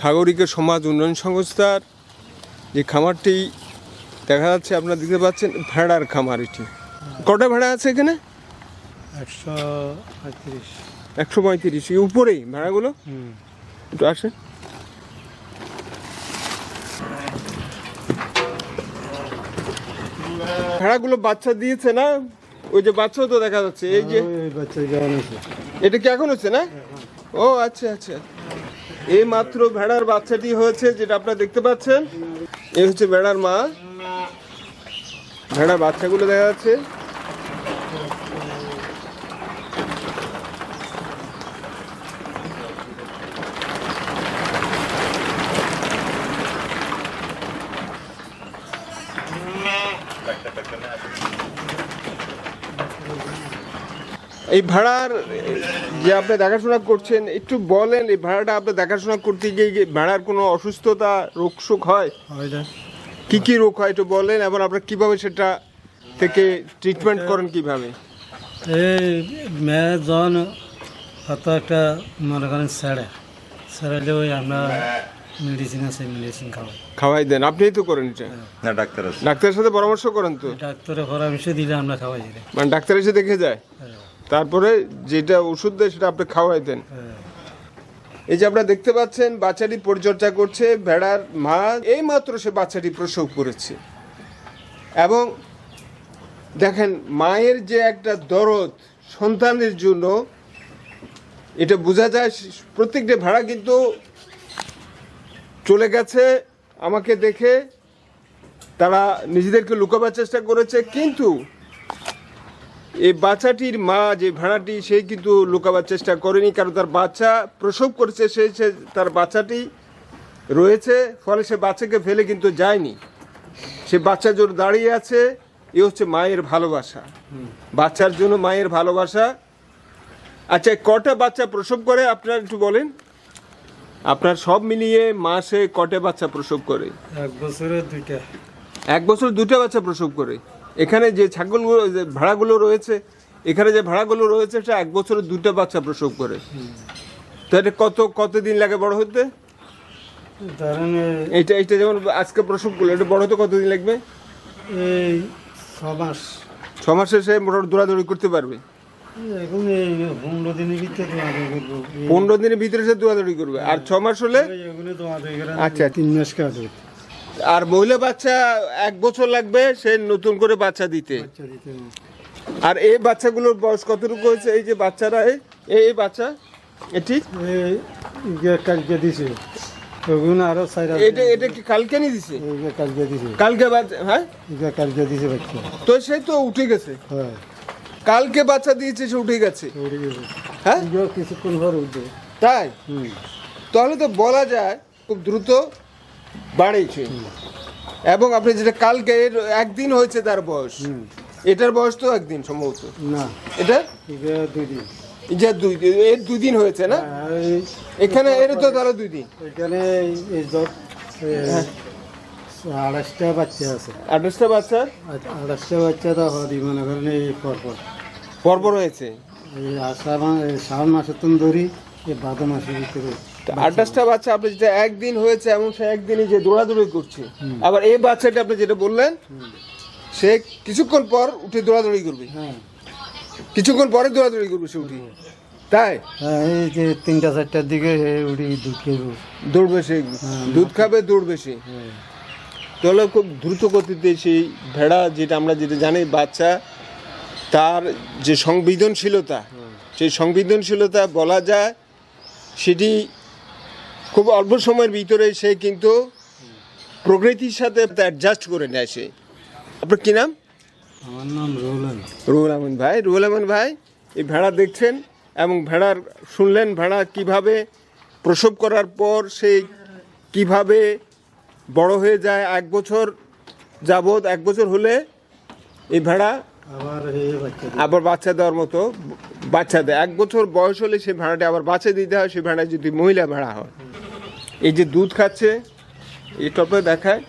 সাগরিকা সমাজ উন্নয়ন সংস্থার যে খামারটি দেখা যাচ্ছে আপনারা দেখতে পাচ্ছেন ভেড়ার খামার এটি। কটা ভেড়া আছে এখানে? একশো পঁয়ত্রিশ। একশো পঁয়ত্রিশ। এই উপরেই ভেড়াগুলো? একটু আসেন। ভেড়াগুলো বাচ্চা দিয়েছে না? ওই যে বাচ্চাও তো দেখা যাচ্ছে এই যে। আছে এটা কি এখন হচ্ছে না? ও আচ্ছা আচ্ছা। এই মাত্র ভেড়ার বাচ্চাটি হয়েছে, যেটা আপনারা দেখতে পাচ্ছেন। এই হচ্ছে ভেড়ার মা। ভেড়ার বাচ্চাগুলো দেখা যাচ্ছে। এই ভাড়ার যে আপনি দেখাশোনা করছেন একটু বলেন এই ভাড়াটা আপনি দেখাশোনা করতে গিয়ে ভাড়ার কোনো অসুস্থতা রোগ সুখ হয় কি কি রোগ হয় একটু বলেন এবং আপনারা কীভাবে সেটা থেকে ট্রিটমেন্ট করেন কীভাবে? এই মেয়ে জন হয়তো একটা মনে করেন সেড়ে সেড়ালে ওই আমরা মেডিসিন আছে মেডিসিন খাওয়াই। খাওয়াই দেন। আপনিই তো করেন এটা? না ডাক্তার ডাক্তারের সাথে পরামর্শ করেন তো? ডাক্তারের পরামর্শ দিলে আমরা খাওয়াই। দিলে মানে ডাক্তার এসে দেখে যায়? তারপরে যেটা ওষুধ দেয় সেটা আপনি খাওয়াই দেন। এই যে আপনারা দেখতে পাচ্ছেন বাচ্চাটি পরিচর্যা করছে ভেড়ার মা এই মাত্র সে বাচ্চাটি প্রসব করেছে। এবং দেখেন মায়ের যে একটা দরদ সন্তানের জন্য এটা বোঝা যায় প্রত্যেকটা ভেড়া কিন্তু চলে গেছে আমাকে দেখে তারা নিজেদেরকে লুকাবার চেষ্টা করেছে কিন্তু এই বাচ্চাটির মা যে ভেড়াটি সে কিন্তু লুকাবার চেষ্টা করেনি কারণ তার বাচ্চা প্রসব করেছে সে সে তার বাচ্চাটি রয়েছে ফলে সে বাচ্চাকে ফেলে কিন্তু যায়নি। সে বাচ্চার জন্য দাঁড়িয়ে আছে এ হচ্ছে মায়ের ভালোবাসা। বাচ্চার জন্য মায়ের ভালোবাসা। আচ্ছা কটা বাচ্চা প্রসব করে আপনারা একটু বলেন? আপনার সব মিলিয়ে মাসে কটা বাচ্চা প্রসব করে? এক বছরে দুইটা। এক বছর দুটো বাচ্চা প্রসব করে? এখানে যে ছাগলগুলো যে ভাড়াগুলো রয়েছে এখানে যে ভাড়াগুলো রয়েছে সেটা এক বছরে দুটো বাচ্চা প্রসব করে। তো এটা কত কতদিন লাগে বড় হতে? এইটা এইটা যেমন আজকে প্রসব করল এটা বড় হতে কতদিন লাগবে? এই ছ মাস। ছ মাসে সে মোটামুটি দৌড়াদৌড়ি করতে পারবে? এখন পনেরো দিনের ভিতরে পনেরো দিনের ভিতরে সে দৌড়াদৌড়ি করবে। আর ছ মাস হলে? করে আচ্ছা। তিন মাস কাজ আর মহিলা বাচ্চা এক বছর লাগবে সে নতুন করে বাচ্চা দিতে। হবে। আর এই বাচ্চাগুলোর বয়স কতটুকু হয়েছে? এই যে বাচ্চারা এই এই বাচ্চা এটি? ইয়ে কালকে দিছে। ওগুলো আরও এটা এটা কি কালকে দিছে? কালকে দিছে। কালকে বাচ্চা হ্যাঁ? এটা কালকে দিছে বাচ্চা। তো সে তো উঠে গেছে। হ্যাঁ। কালকে বাচ্চা দিয়েছে সে উঠে গেছে। উঠে গেছে। হ্যাঁ? কিছুক্ষণ উঠবে। তাই? হুম। তাহলে তো বলা যায় খুব দ্রুত বাড়িয়েছে এবং আপনি যেটা কালকে এর একদিন হয়েছে তার বয়স। এটার বয়স তো একদিন সম্ভবত। না। এটা? এটা দুই দিন। যে দুই এর দুই দিন হয়েছে না? এখানে এর তো তাহলে দুই দিন। এখানে এই জট আড়াইশটা বাচ্চা আছে। আঠাশটা বাচ্চা? আড়াইশটা বাচ্চা তো হরি মনে করেন এই পরপর। পরপর হয়েছে। এই আষাঢ় শ্রাবণ মাসের তুন ধরি। মাসের ভিতরে আঠাশটা বাচ্চা আপনি যেটা একদিন হয়েছে এমন সে একদিনই যে দৌড়াদৌড়ি করছে। আবার এই বাচ্চাটা আপনি যেটা বললেন সে কিছুক্ষণ পর উঠে দৌড়াদৌড়ি করবে। হ্যাঁ। কিছুক্ষণ পরে দৌড়াদৌড়ি করবে সে উঠে। তাই? হ্যাঁ এই যে তিনটা চারটার দিকে উড়ি দুধ খেয়ে দৌড়বে সে দুধ খাবে দৌড়বে সে। তাহলে খুব দ্রুত গতিতে সেই ভেড়া যেটা আমরা যেটা জানি বাচ্চা তার যে সংবেদনশীলতা সেই সংবেদনশীলতা বলা যায় সেটি খুব অল্প সময়ের ভিতরে সে কিন্তু প্রকৃতির সাথে অ্যাডজাস্ট করে নেয় সে। আপনার কী নাম? আমার নাম রুহুল আহমেদ ভাই। রুহুল আহমেদ ভাই এই ভেড়া দেখছেন এবং ভেড়ার শুনলেন ভেড়া কীভাবে প্রসব করার পর সে কীভাবে বড় হয়ে যায়। এক বছর যাবৎ এক বছর হলে এই ভেড়া আবার বাচ্চা দেওয়ার মতো, বাচ্চা দেয়। এক বছর বয়স হলে সেই ভেড়াটা আবার বাচ্চা দিতে হয়, সেই ভেড়া যদি মহিলা ভেড়া হয়। এই যে দুধ খাচ্ছে, এই টপে দেখায়